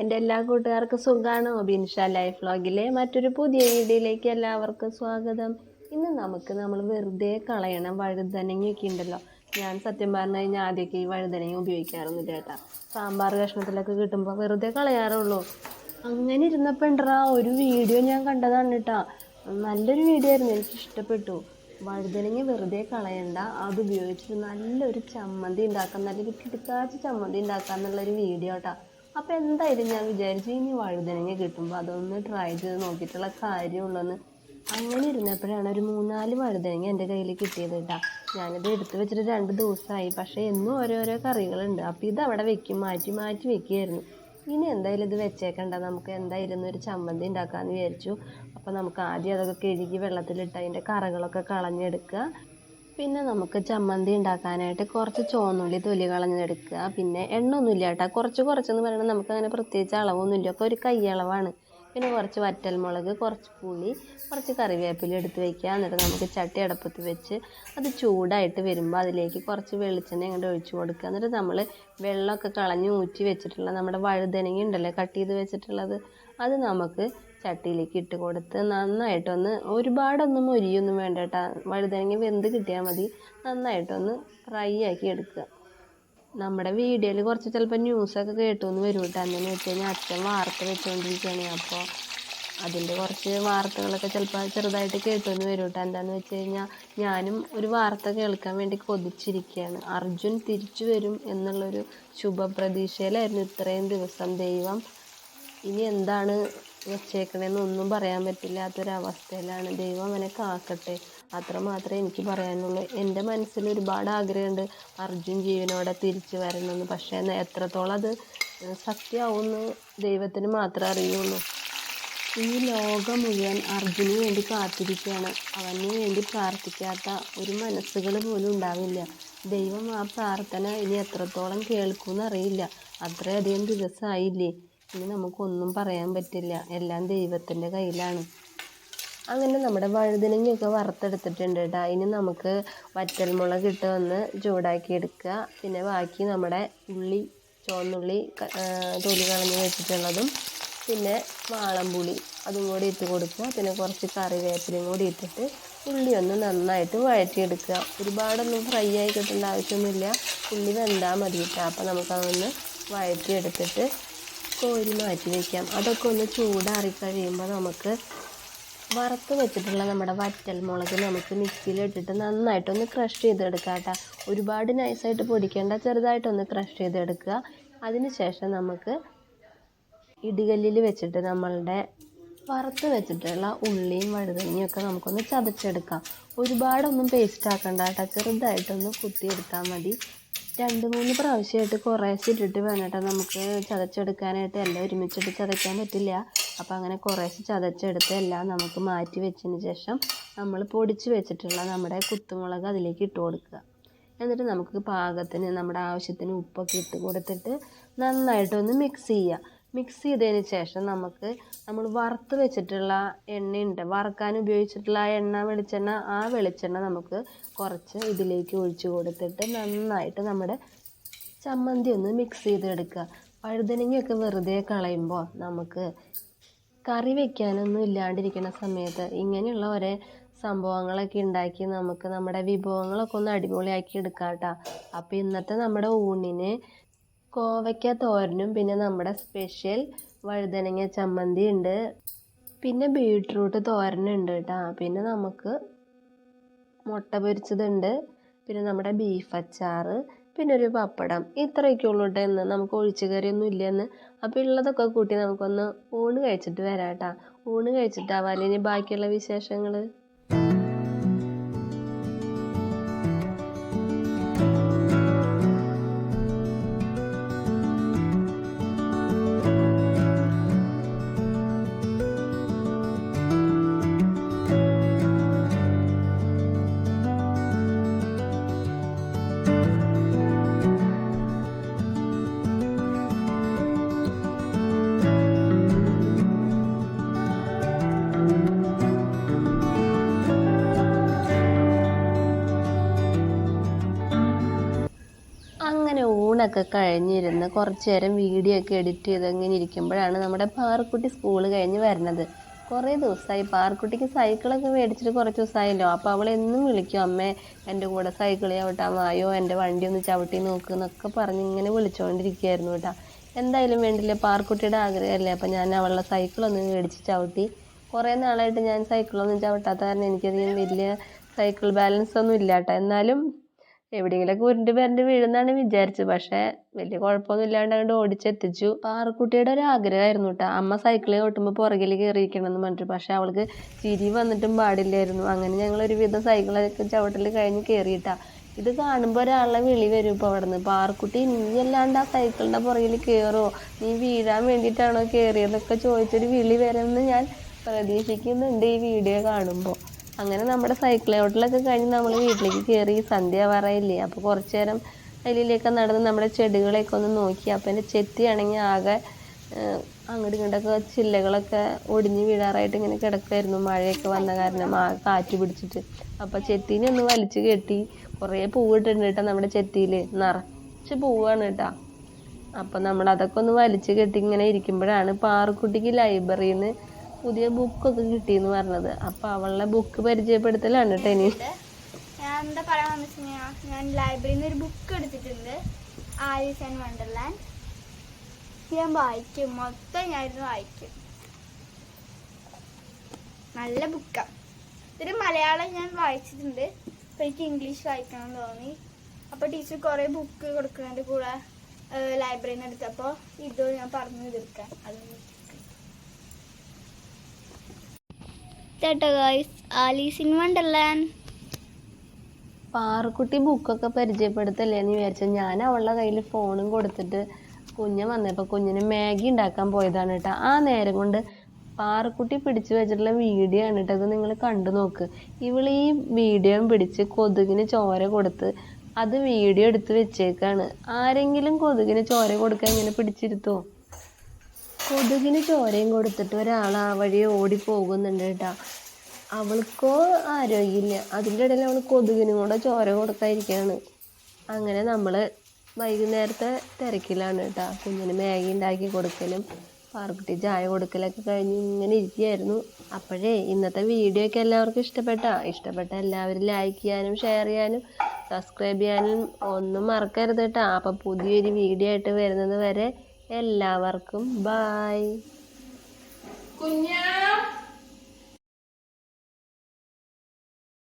എന്റെ എല്ലാ കൂട്ടുകാർക്കും സുഖാണോ? ബിൻഷ ലൈഫ് വ്ളോഗിലെ മറ്റൊരു പുതിയ വീഡിയോയിലേക്ക് എല്ലാവർക്കും സ്വാഗതം. ഇന്ന് നമുക്ക് നമ്മൾ വെറുതെ കളയണം വഴുതനങ്ങയൊക്കെ ഉണ്ടല്ലോ. ഞാൻ സത്യം പറഞ്ഞു കഴിഞ്ഞാൽ ആദ്യമൊക്കെ ഈ വഴുതനങ്ങ ഉപയോഗിക്കാറൊന്നുമില്ല കേട്ടാ. സാമ്പാർ കഷ്ണത്തിലൊക്കെ കിട്ടുമ്പോൾ വെറുതെ കളയാറുള്ളൂ. അങ്ങനെ ഇരുന്നപ്പോൾ ഉണ്ടാ ഒരു വീഡിയോ ഞാൻ കണ്ടതാണ് കേട്ടാ. നല്ലൊരു വീഡിയോ ആയിരുന്നു എനിക്ക് ഇഷ്ടപ്പെട്ടു. വഴുതനങ്ങ വെറുതെ കളയണ്ട അത് ഉപയോഗിച്ചിട്ട് നല്ലൊരു ചമ്മന്തി ഉണ്ടാക്കാം നല്ലൊരു കിടക്കാച്ച ചമ്മന്തി ഉണ്ടാക്കാം എന്നുള്ളൊരു വീഡിയോ കേട്ടോ. അപ്പോൾ എന്തായാലും ഞാൻ വിചാരിച്ചു ഇനി വഴുതനങ്ങ കിട്ടുമ്പോൾ അതൊന്ന് ട്രൈ ചെയ്ത് നോക്കിയിട്ടുള്ള കാര്യമുള്ളെന്ന്. അങ്ങനെ ഇരുന്നപ്പോഴാണ് ഒരു മൂന്നാൽ വഴുതനങ്ങ എന്റെ കയ്യിൽ കിട്ടിയത് കേട്ടോ ഞാനത് എടുത്ത് വെച്ചിട്ട് രണ്ട് ദിവസമായി പക്ഷേ എന്നും ഓരോരോ കറികളുണ്ട്. അപ്പോൾ ഇത് അവിടെ വെക്കും മാറ്റി മാറ്റി വെക്കുകയായിരുന്നു. ഇനി എന്തായാലും ഇത് വെച്ചേക്കണ്ട. നമുക്ക് എന്തായാലും ഒരു ചമ്മന്തി ഉണ്ടാക്കാമെന്ന് വിചാരിച്ചു. അപ്പോൾ നമുക്ക് ആദ്യം അതൊക്കെ കഴുകി വെള്ളത്തിലിട്ട് അതിന്റെ കറകളൊക്കെ കളഞ്ഞെടുക്കുക. പിന്നെ നമുക്ക് ചമ്മന്തി ഉണ്ടാക്കാനായിട്ട് കുറച്ച് ചോന്നുള്ളി തൊലി കളഞ്ഞെടുക്കുക. പിന്നെ എണ്ണ ഒന്നുമില്ല കേട്ടോ. കുറച്ച് കുറച്ചെന്ന് പറയുന്നത് നമുക്ക് അങ്ങനെ പ്രത്യേകിച്ച് അളവൊന്നുമില്ല. ഒക്കെ ഒരു കൈയളവാണ് പിന്നെ കുറച്ച് വറ്റൽമുളക് കുറച്ച് പുളി കുറച്ച് കറിവേപ്പില എടുത്ത് വയ്ക്കുക എന്നിട്ട് നമുക്ക് ചട്ടി അടപ്പത്ത് വെച്ച് അത് ചൂടായിട്ട് വരുമ്പോൾ അതിലേക്ക് കുറച്ച് വെളിച്ചെണ്ണ അങ്ങോട്ട് ഒഴിച്ചു കൊടുക്കുക. എന്നിട്ട് നമ്മൾ വെള്ളമൊക്കെ കളഞ്ഞ് ഊറ്റി വെച്ചിട്ടുള്ള നമ്മുടെ വഴുതനങ്ങ ഉണ്ടല്ലോ കട്ട് ചെയ്ത് വെച്ചിട്ടുള്ളത് അത് നമുക്ക് ചട്ടിയിലേക്ക് ഇട്ട് കൊടുത്ത് നന്നായിട്ടൊന്ന് ഒരുപാടൊന്നും മൊരിയൊന്നും വേണ്ട വഴുതനങ്ങ വെന്ത് കിട്ടിയാൽ മതി. നന്നായിട്ടൊന്ന് ഫ്രൈ ആക്കി എടുക്കുക. നമ്മുടെ വീഡിയോയിൽ കുറച്ച് ചിലപ്പോൾ ന്യൂസൊക്കെ കേട്ടു എന്ന് വരും കേട്ടോ. അങ്ങനെ വെച്ച് കഴിഞ്ഞാൽ അച്ഛൻ വാർത്ത വെച്ചുകൊണ്ടിരിക്കുകയാണ് അപ്പോൾ അതിന്റെ കുറച്ച് വാർത്തകളൊക്കെ ചിലപ്പോൾ ചെറുതായിട്ട് കേട്ടു എന്ന് വരും കേട്ടോ. എന്താണെന്ന് വെച്ച് കഴിഞ്ഞാൽ ഞാനും ഒരു വാർത്ത കേൾക്കാൻ വേണ്ടി കൊതിച്ചിരിക്കുകയാണ് അർജുൻ തിരിച്ചു വരും എന്നുള്ളൊരു ശുഭപ്രതീക്ഷയിലായിരുന്നു ഇത്രയും ദിവസം ദൈവം. ഇനി എന്താണ് വെച്ചേക്കണേന്ന് ഒന്നും പറയാൻ പറ്റില്ലാത്തൊരവസ്ഥയിലാണ്. ദൈവം അവനെ കാക്കട്ടെ. അത്ര മാത്രമേ എനിക്ക് പറയാനുള്ളൂ. എന്റെ മനസ്സിൽ ഒരുപാട് ആഗ്രഹമുണ്ട് അർജുൻ ജീവനോടെ തിരിച്ചു വരണമെന്ന്. പക്ഷേ എത്രത്തോളം അത് സത്യമാവുമെന്ന് ദൈവത്തിന് മാത്രമേ അറിയുള്ളൂ. ഈ ലോകം മുഴുവൻ അർജുന് വേണ്ടി കാത്തിരിക്കുകയാണ്. അവന് വേണ്ടി പ്രാർത്ഥിക്കാത്ത ഒരു മനസ്സുകൾ പോലും ഉണ്ടാവില്ല. ദൈവം ആ പ്രാർത്ഥന ഇനി എത്രത്തോളം കേൾക്കുമെന്ന് അറിയില്ല. അത്രയധികം ദിവസമായില്ലേ? ഇനി നമുക്കൊന്നും പറയാൻ പറ്റില്ല. എല്ലാം ദൈവത്തിന്റെ കയ്യിലാണ്. അങ്ങനെ നമ്മുടെ വഴുതനങ്ങയൊക്കെ വറുത്തെടുത്തിട്ടുണ്ട് കേട്ടോ. ഇനി നമുക്ക് വറ്റൽമുളക് ഇട്ട് വന്ന് ചൂടാക്കി എടുക്കുക. പിന്നെ ബാക്കി നമ്മുടെ ഉള്ളി ചുവന്നുള്ളി തൊലി കളഞ്ഞ് വെച്ചിട്ടുള്ളതും പിന്നെ വാളംപുളി അതും കൂടി ഇട്ട് കൊടുക്കുക. പിന്നെ കുറച്ച് കറിവേപ്പിലയും കൂടി ഇട്ടിട്ട് ഉള്ളി ഒന്ന് നന്നായിട്ട് വഴറ്റിയെടുക്കുക. ഒരുപാടൊന്നും ഫ്രൈ ആയി കിട്ടേണ്ട ആവശ്യമൊന്നുമില്ല. ഉള്ളി വെന്താൽ മതി കേട്ടോ. അപ്പോൾ നമുക്കതൊന്ന് വഴറ്റിയെടുത്തിട്ട് കോരി മാറ്റി വയ്ക്കാം അതൊക്കെ ഒന്ന് ചൂടാറി കഴിയുമ്പോൾ നമുക്ക് വറുത്ത് വെച്ചിട്ടുള്ള നമ്മുടെ വറ്റൽ മുളക് നമുക്ക് മിക്സിയിലിട്ടിട്ട് നന്നായിട്ടൊന്ന് ക്രഷ് ചെയ്തെടുക്കാം കേട്ടോ. ഒരുപാട് നൈസായിട്ട് പൊടിക്കേണ്ട ചെറുതായിട്ടൊന്ന് ക്രഷ് ചെയ്തെടുക്കുക. അതിന് ശേഷം നമുക്ക് ഇടികല്ലിൽ വെച്ചിട്ട് നമ്മളുടെ വറുത്ത് വെച്ചിട്ടുള്ള ഉള്ളിയും വഴുതനയും ഒക്കെ നമുക്കൊന്ന് ചതച്ചെടുക്കാം. ഒരുപാടൊന്നും പേസ്റ്റ് ആക്കണ്ട കേട്ടോ. ചെറുതായിട്ടൊന്ന് കുത്തിയെടുത്താൽ മതി. രണ്ട് മൂന്ന് പ്രാവശ്യമായിട്ട് കുറേശ്ശെ ഇട്ടിട്ട് വേണം കേട്ടോ നമുക്ക് ചതച്ചെടുക്കാനായിട്ട്. എല്ലാം ഒരുമിച്ചിട്ട് ചതയ്ക്കാൻ പറ്റില്ല. അപ്പോൾ അങ്ങനെ കുറേശ്ശെ ചതച്ചെടുത്ത് എല്ലാം നമുക്ക് മാറ്റി വെച്ചതിന് ശേഷം നമ്മൾ പൊടിച്ച് വെച്ചിട്ടുള്ള നമ്മുടെ കുത്തുമുളക് അതിലേക്ക് ഇട്ട് കൊടുക്കുക. എന്നിട്ട് നമുക്ക് പാകത്തിന് നമ്മുടെ ആവശ്യത്തിന് ഉപ്പൊക്കെ ഇട്ട് കൊടുത്തിട്ട് നന്നായിട്ടൊന്ന് മിക്സ് ചെയ്യുക. മിക്സ് ചെയ്തതിന് ശേഷം നമുക്ക് നമ്മൾ വറുത്ത് വെച്ചിട്ടുള്ള എണ്ണയുണ്ട്. വറുക്കാൻ ഉപയോഗിച്ചിട്ടുള്ള ആ എണ്ണ വെളിച്ചെണ്ണ ആ വെളിച്ചെണ്ണ നമുക്ക് കുറച്ച് ഇതിലേക്ക് ഒഴിച്ചു കൊടുത്തിട്ട് നന്നായിട്ട് നമ്മുടെ ചമ്മന്തി ഒന്ന് മിക്സ് ചെയ്തെടുക്കുക. വഴുതനങ്ങയൊക്കെ വെറുതെ കളയുമ്പോൾ നമുക്ക് കറി വെക്കാനൊന്നും ഇല്ലാണ്ടിരിക്കുന്ന സമയത്ത് ഇങ്ങനെയുള്ള ഒരേ സംഭവങ്ങളൊക്കെ ഉണ്ടാക്കി നമുക്ക് നമ്മുടെ വിഭവങ്ങളൊക്കെ ഒന്ന് അടിപൊളിയാക്കി എടുക്കാം കേട്ടോ അപ്പോൾ ഇന്നത്തെ നമ്മുടെ ഊണിന് കോവയ്ക്ക തോരനും പിന്നെ നമ്മുടെ സ്പെഷ്യൽ വഴുതനങ്ങ ചമ്മന്തി ഉണ്ട്. പിന്നെ ബീട്രൂട്ട് തോരനുണ്ട് കേട്ടോ. പിന്നെ നമുക്ക് മുട്ട പൊരിച്ചതുണ്ട്. പിന്നെ നമ്മുടെ ബീഫ് അച്ചാർ പിന്നെ ഒരു പപ്പടം. ഇത്രയൊക്കെ കേട്ടോ ഇന്ന്. നമുക്ക് ഒഴിച്ചു കറിയൊന്നും ഇല്ലെന്ന് അപ്പോൾ ഉള്ളതൊക്കെ കൂട്ടി നമുക്കൊന്ന് ഊണ് കഴിച്ചിട്ട് വരാം കേട്ടോ. ഊണ് കഴിച്ചിട്ടാവാം ഇനി ബാക്കിയുള്ള വിശേഷങ്ങൾ ഊണൊക്കെ കഴിഞ്ഞിരുന്ന് കുറച്ച് നേരം വീഡിയോ ഒക്കെ എഡിറ്റ് ചെയ്ത് ഇങ്ങനെ ഇരിക്കുമ്പോഴാണ് നമ്മുടെ പാറക്കുട്ടി സ്കൂൾ കഴിഞ്ഞ് വരുന്നത്. കുറേ ദിവസമായി പാറക്കുട്ടിക്ക് സൈക്കിളൊക്കെ മേടിച്ചിട്ട് കുറച്ച് ദിവസമായല്ലോ. അപ്പോൾ അവൾ എന്നും വിളിക്കും അമ്മേ എന്റെ കൂടെ സൈക്കിൾ ചവിട്ടാൻ വായോ? എന്റെ വണ്ടി ഒന്ന് ചവിട്ടി നോക്ക് എന്നൊക്കെ പറഞ്ഞ് ഇങ്ങനെ വിളിച്ചുകൊണ്ടിരിക്കുകയായിരുന്നു കേട്ടോ. എന്തായാലും വേണ്ടില്ല പാറക്കുട്ടിയുടെ ആഗ്രഹമല്ലേ? അപ്പോൾ ഞാൻ അവളുടെ സൈക്കിളൊന്ന് മേടിച്ച് ചവിട്ടി. കുറേ നാളായിട്ട് ഞാൻ സൈക്കിളൊന്നും ചവിട്ടാത്ത കാരണം എനിക്കധികം വലിയ സൈക്കിൾ ബാലൻസ് ഒന്നും ഇല്ല കേട്ടോ എന്നാലും എവിടെയെങ്കിലുമൊക്കെ ഉരുണ്ട് പറഞ്ഞ് വീഴുന്നാണ് വിചാരിച്ചത്. പക്ഷേ വലിയ കുഴപ്പമൊന്നും ഇല്ലാണ്ട് അങ്ങോട്ട് ഓടിച്ചെത്തിച്ചു പാറക്കുട്ടിയുടെ ഒരു ആഗ്രഹമായിരുന്നു കേട്ടോ. അമ്മ സൈക്കിളിൽ ഓട്ടുമ്പോൾ പുറകിൽ കയറിയിരിക്കണം എന്ന് പറഞ്ഞിട്ട്. പക്ഷേ അവൾക്ക് ചിരി വന്നിട്ടും പാടില്ലായിരുന്നു. അങ്ങനെ ഞങ്ങൾ ഒരുവിധം സൈക്കിളൊക്കെ ചവിട്ടൽ കഴിഞ്ഞ് കയറിയിട്ടാ ഇത് കാണുമ്പോൾ ഒരാളെ വിളി വരും ഇപ്പോൾ അവിടെ നിന്ന് പാറക്കുട്ടി നീ അല്ലാണ്ട് ആ സൈക്കിളിന്റെ പുറകിൽ നീ വീഴാൻ വേണ്ടിയിട്ടാണോ കയറിയതെന്നൊക്കെ ചോദിച്ചൊരു വിളി വരുമെന്ന് ഞാൻ പ്രതീക്ഷിക്കുന്നുണ്ട് ഈ വീഡിയോ കാണുമ്പോൾ അങ്ങനെ നമ്മുടെ സൈക്കിൾ ചവിട്ടലൊക്കെ കഴിഞ്ഞ് നമ്മൾ വീട്ടിലേക്ക് കയറി സന്ധ്യ പറയില്ലേ അപ്പോൾ കുറച്ച് നേരം അതിലേക്ക് നടന്ന് നമ്മുടെ ചെടികളെയൊക്കെ ഒന്ന് നോക്കി. അപ്പോൾ എന്റെ ചെത്തിയാണെങ്കിൽ ആകെ അങ്ങോട്ടും ഇങ്ങോട്ടൊക്കെ ചില്ലകളൊക്കെ ഒടിഞ്ഞ് വീഴാറായിട്ട് ഇങ്ങനെ കിടക്കുമായിരുന്നു മഴയൊക്കെ വന്ന കാരണം ആ കാറ്റ് പിടിച്ചിട്ട്. അപ്പോൾ ചെത്തീനെ ഒന്ന് വലിച്ചു കെട്ടി കുറേ പൂവിട്ടുണ്ട് കേട്ടോ നമ്മുടെ ചെത്തിയിൽ നിറച്ച് പൂവാണ് കേട്ടോ. അപ്പം നമ്മൾ അതൊക്കെ ഒന്ന് വലിച്ചു കെട്ടി ഇങ്ങനെ ഇരിക്കുമ്പോഴാണ് പാറക്കുട്ടിക്ക് ലൈബ്രറിയിൽ നിന്ന് പുതിയ ബുക്കൊക്കെ കിട്ടിയെന്ന് പറഞ്ഞത്. അപ്പോൾ അവളുടെ ബുക്ക് പരിചയപ്പെടുത്തലാണ് കേട്ടോ ഇനി. ഞാൻ എന്താ പറയാൻ വെച്ചാൽ ഞാൻ ലൈബ്രറിയിൽ നിന്ന് ഒരു ബുക്ക് എടുത്തിട്ടുണ്ട്. ആലീസ് ആൻഡ് വണ്ടർലാൻഡ് ഞാൻ വായിക്കും. മൊത്തം ഞാനിരുന്ന് വായിക്കും. നല്ല ബുക്കാണ് ഇതൊരു മലയാളം ഞാൻ വായിച്ചിട്ടുണ്ട്. അപ്പോൾ എനിക്ക് ഇംഗ്ലീഷ് വായിക്കണം തോന്നി. അപ്പോൾ ടീച്ചർ കുറേ ബുക്ക് കൊടുക്കുന്നതിന്റെ കൂടെ ലൈബ്രറിയിൽ നിന്ന് എടുത്തപ്പോൾ ഇതോ ഞാൻ പറഞ്ഞു തീർക്കാൻ അത് ചേട്ടാ ഗായ്സ് ആലീസ് ഇൻ വണ്ടർലാൻഡ്. പാറക്കുട്ടി ബുക്കൊക്കെ പരിചയപ്പെടുത്തല്ലേ എന്ന് വിചാരിച്ചു. ഞാൻ അവളുടെ കയ്യിൽ ഫോണും കൊടുത്തിട്ട് കുഞ്ഞ് വന്നപ്പോൾ കുഞ്ഞിന് മാഗി ഉണ്ടാക്കാൻ പോയതാണ് കേട്ടോ. ആ നേരം കൊണ്ട് പാറക്കുട്ടി പിടിച്ചു വെച്ചിട്ടുള്ള വീഡിയോ ആണ് കേട്ടോ. അത് നിങ്ങൾ കണ്ടു നോക്ക്. ഇവൾ ഈ വീഡിയോ പിടിച്ച് കൊതുകിന് ചോര കൊടുത്ത് അത് വീഡിയോ എടുത്ത് വെച്ചേക്കാണ്. ആരെങ്കിലും കൊതുകിന് ചോര കൊടുക്കാൻ ഇങ്ങനെ പിടിച്ചിരുത്തോ കൊതുകിന് ചോരയും കൊടുത്തിട്ട് ഒരാൾ ആ വഴി ഓടി പോകുന്നുണ്ട് കേട്ടോ. അവൾക്കോ ആരോഗ്യമില്ല. അതിന്റെ ഇടയിൽ അവൾ കൊതുകിനും കൂടെ ചോര കൊടുക്കാതിരിക്കുകയാണ് അങ്ങനെ നമ്മൾ വൈകുന്നേരത്തെ തിരക്കിലാണ് കേട്ടോ. കുഞ്ഞിന് മാഗി ഉണ്ടാക്കി കൊടുക്കലും പാർക്കുട്ടി ചായ കൊടുക്കലൊക്കെ കഴിഞ്ഞ് ഇങ്ങനെ ഇരിക്കുകയായിരുന്നു. അപ്പോഴേ ഇന്നത്തെ വീഡിയോ ഒക്കെ എല്ലാവർക്കും ഇഷ്ടപ്പെട്ട. ഇഷ്ടപ്പെട്ട എല്ലാവരും ലൈക്ക് ചെയ്യാനും ഷെയർ ചെയ്യാനും സബ്സ്ക്രൈബ് ചെയ്യാനും ഒന്നും മറക്കരുത് കേട്ടോ. അപ്പോൾ പുതിയൊരു വീഡിയോ ആയിട്ട് വരുന്നത് വരെ എല്ലാവർക്കും ബായ് കുഞ്ഞാ.